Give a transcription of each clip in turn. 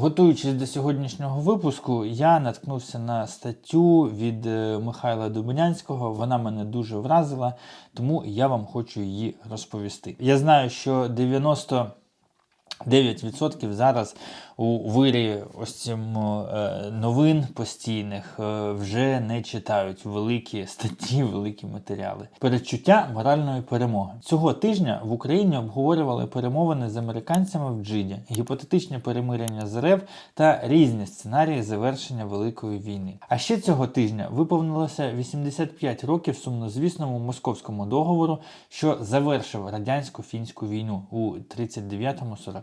Готуючись до сьогоднішнього випуску, я наткнувся на статтю від е, Михайла Дубинянського. Вона мене дуже вразила, тому я вам хочу її розповісти. Я знаю, що 90 9% зараз у вирі ось цим е, новин постійних е, вже не читають великі статті, великі матеріали. Передчуття моральної перемоги цього тижня в Україні обговорювали перемовини з американцями в Джиді, гіпотетичне перемирення з РФ та різні сценарії завершення великої війни. А ще цього тижня виповнилося 85 років сумнозвісному московському договору, що завершив радянсько-фінську війну у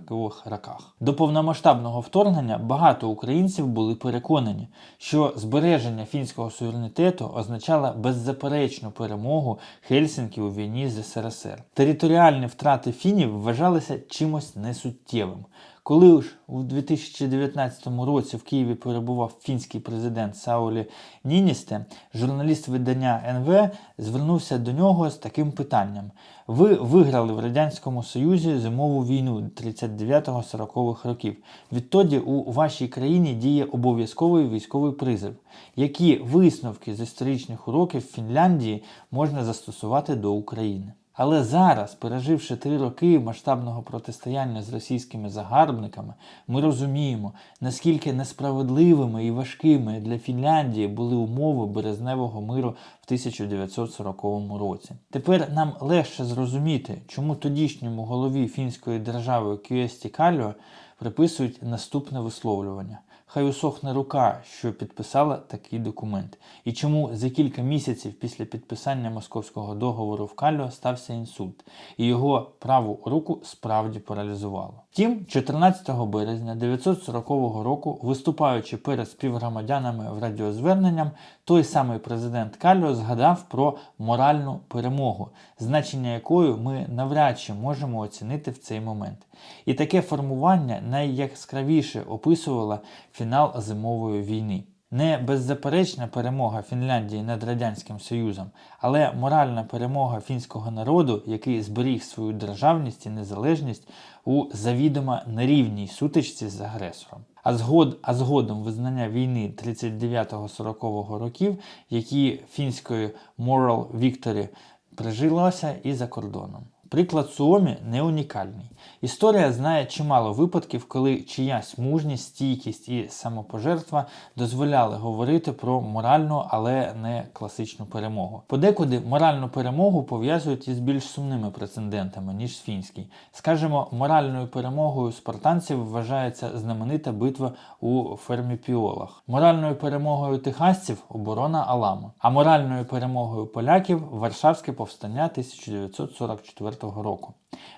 39-40 роках. До повномасштабного вторгнення багато українців були переконані, що збереження фінського суверенітету означало беззаперечну перемогу Хельсінки у війні з СРСР. Територіальні втрати фінів вважалися чимось несуттєвим. Коли ж у 2019 році в Києві перебував фінський президент Саулі Ніністе, журналіст видання НВ звернувся до нього з таким питанням: Ви виграли в Радянському Союзі зимову війну 39-40-х років. Відтоді у вашій країні діє обов'язковий військовий призив. Які висновки з історичних уроків Фінляндії можна застосувати до України? Але зараз, переживши три роки масштабного протистояння з російськими загарбниками, ми розуміємо, наскільки несправедливими і важкими для Фінляндії були умови березневого миру в 1940 році. Тепер нам легше зрозуміти, чому тодішньому голові фінської держави Кюесті Кальо приписують наступне висловлювання. Хай усохне рука, що підписала такий документ, і чому за кілька місяців після підписання московського договору в Кальо стався інсульт, і його праву руку справді паралізувало. Втім, 14 березня 940 року, виступаючи перед співгромадянами в радіозверненням, той самий президент Кальо згадав про моральну перемогу, значення якої ми навряд чи можемо оцінити в цей момент. І таке формування найяскравіше описувало фінал зимової війни. Не беззаперечна перемога Фінляндії над Радянським Союзом, але моральна перемога фінського народу, який зберіг свою державність і незалежність у завідомо нерівній сутичці з агресором. А згод, а згодом визнання війни 39-40 років, які фінської Moral Victory прижилося і за кордоном. Приклад Суомі не унікальний. Історія знає чимало випадків, коли чиясь мужність, стійкість і самопожертва дозволяли говорити про моральну, але не класичну перемогу. Подекуди моральну перемогу пов'язують із більш сумними прецедентами, ніж з Фінський. Скажімо, моральною перемогою спартанців вважається знаменита битва у Ферміпіолах. Моральною перемогою техасців оборона Аламу, а моральною перемогою поляків Варшавське повстання 1944 року.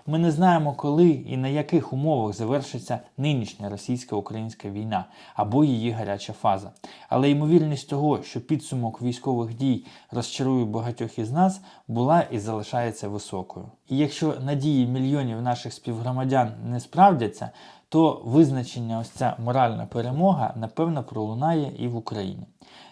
Ми не знаємо, коли і на яких умовах завершиться нинішня російсько-українська війна або її гаряча фаза. Але ймовірність того, що підсумок військових дій розчарує багатьох із нас, була і залишається високою. І якщо надії мільйонів наших співгромадян не справдяться, то визначення ось ця моральна перемога напевно пролунає і в Україні.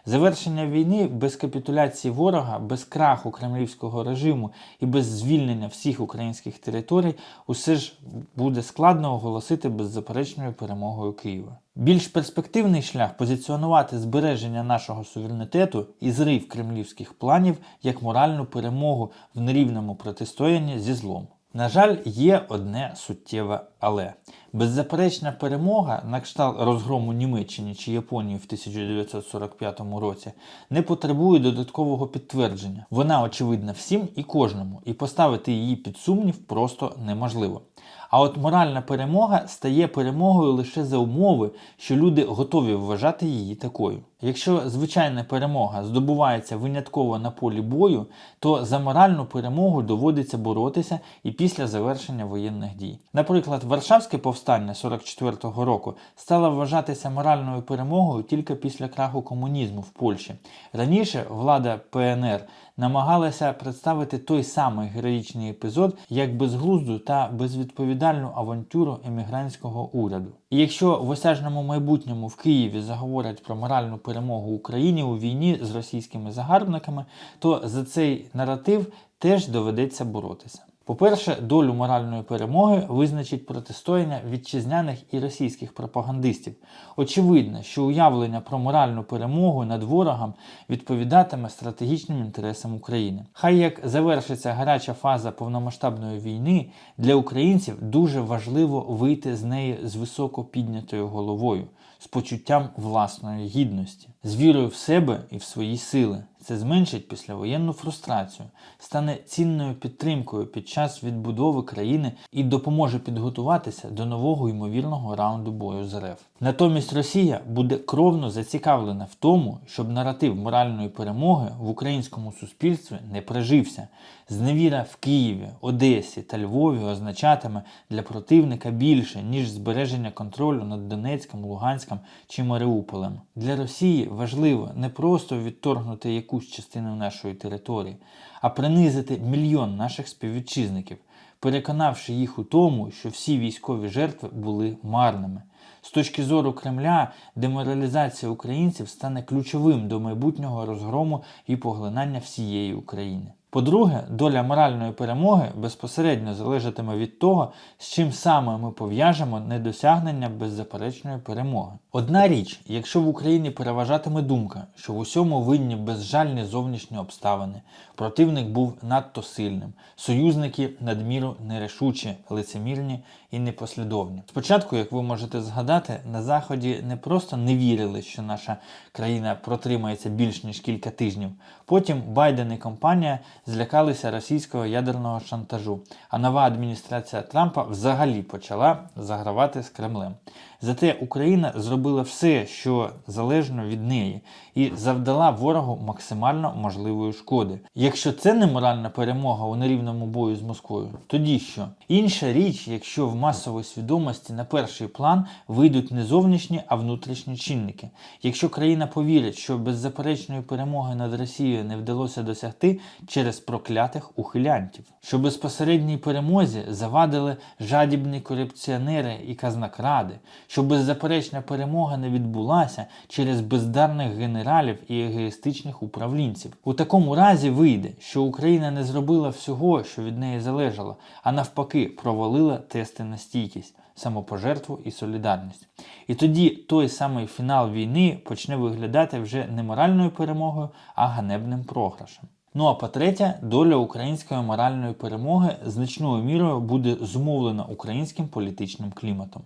Завершення війни без капітуляції ворога, без краху кремлівського режиму і без звільнення всіх українських територій усе ж буде складно оголосити беззаперечною перемогою Києва. Більш перспективний шлях позиціонувати збереження нашого суверенітету і зрив кремлівських планів як моральну перемогу в нерівному протистоянні зі злом. На жаль, є одне суттєве але. Беззаперечна перемога на кшталт розгрому Німеччини чи Японії в 1945 році не потребує додаткового підтвердження. Вона очевидна всім і кожному, і поставити її під сумнів просто неможливо. А от моральна перемога стає перемогою лише за умови, що люди готові вважати її такою. Якщо звичайна перемога здобувається винятково на полі бою, то за моральну перемогу доводиться боротися і після завершення воєнних дій. Наприклад, Варшавське повстання 44-го року стало вважатися моральною перемогою тільки після краху комунізму в Польщі. Раніше влада ПНР намагалася представити той самий героїчний епізод як безглузду та безвідповідальну авантюру емігрантського уряду. І якщо в осяжному майбутньому в Києві заговорять про моральну перемогу Україні у війні з російськими загарбниками, то за цей наратив теж доведеться боротися. По-перше, долю моральної перемоги визначить протистояння вітчизняних і російських пропагандистів. Очевидно, що уявлення про моральну перемогу над ворогом відповідатиме стратегічним інтересам України. Хай як завершиться гаряча фаза повномасштабної війни, для українців дуже важливо вийти з неї з високо піднятою головою, з почуттям власної гідності, з вірою в себе і в свої сили. Це зменшить післявоєнну фрустрацію, стане цінною підтримкою під час відбудови країни і допоможе підготуватися до нового ймовірного раунду бою з РФ. Натомість Росія буде кровно зацікавлена в тому, щоб наратив моральної перемоги в українському суспільстві не прижився. Зневіра в Києві, Одесі та Львові означатиме для противника більше, ніж збереження контролю над Донецьком, Луганськом чи Маріуполем. Для Росії важливо не просто відторгнути якусь частину нашої території, а принизити мільйон наших співвітчизників, переконавши їх у тому, що всі військові жертви були марними. З точки зору Кремля, деморалізація українців стане ключовим до майбутнього розгрому і поглинання всієї України. По-друге, доля моральної перемоги безпосередньо залежатиме від того, з чим саме ми пов'яжемо недосягнення беззаперечної перемоги. Одна річ, якщо в Україні переважатиме думка, що в усьому винні безжальні зовнішні обставини, противник був надто сильним, союзники надміру нерішучі, лицемірні і непослідовні. Спочатку, як ви можете згадати, на Заході не просто не вірили, що наша країна протримається більш ніж кілька тижнів. Потім Байден і компанія злякалися російського ядерного шантажу, а нова адміністрація Трампа взагалі почала загравати з Кремлем. Зате Україна зробила все, що залежно від неї, і завдала ворогу максимально можливої шкоди. Якщо це не моральна перемога у нерівному бою з Москвою, тоді що? Інша річ, якщо в масовій свідомості на перший план вийдуть не зовнішні, а внутрішні чинники. Якщо країна повірить, що беззаперечної перемоги над Росією не вдалося досягти через проклятих ухилянтів, що безпосередній перемозі завадили жадібні корупціонери і казнокради, що беззаперечна перемога не відбулася через бездарних генералів і егоїстичних управлінців. У такому разі вийде, що Україна не зробила всього, що від неї залежало, а навпаки, провалила тести на стійкість. Самопожертву і солідарність. І тоді той самий фінал війни почне виглядати вже не моральною перемогою, а ганебним програшем. Ну а по-третє, доля української моральної перемоги значною мірою буде зумовлена українським політичним кліматом.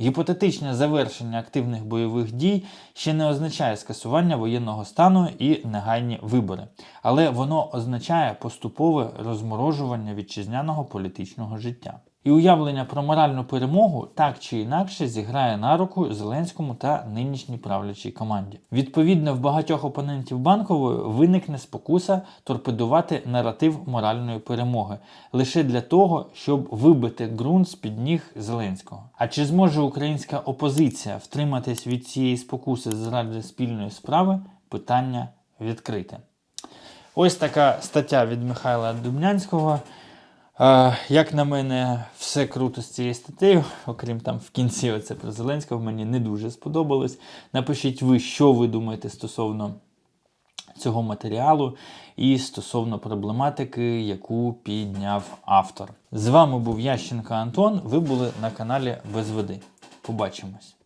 Гіпотетичне завершення активних бойових дій ще не означає скасування воєнного стану і негайні вибори, але воно означає поступове розморожування вітчизняного політичного життя. І уявлення про моральну перемогу так чи інакше зіграє на руку Зеленському та нинішній правлячій команді. Відповідно, в багатьох опонентів банкової виникне спокуса торпедувати наратив моральної перемоги лише для того, щоб вибити ґрунт з під ніг Зеленського. А чи зможе українська опозиція втриматись від цієї спокуси заради спільної справи? Питання відкрите. Ось така стаття від Михайла Дубнянського. Як на мене, все круто з цією статтею, окрім там в кінці оце про Зеленського, мені не дуже сподобалось. Напишіть ви, що ви думаєте стосовно цього матеріалу і стосовно проблематики, яку підняв автор. З вами був Ященко Антон. Ви були на каналі Без води. Побачимось.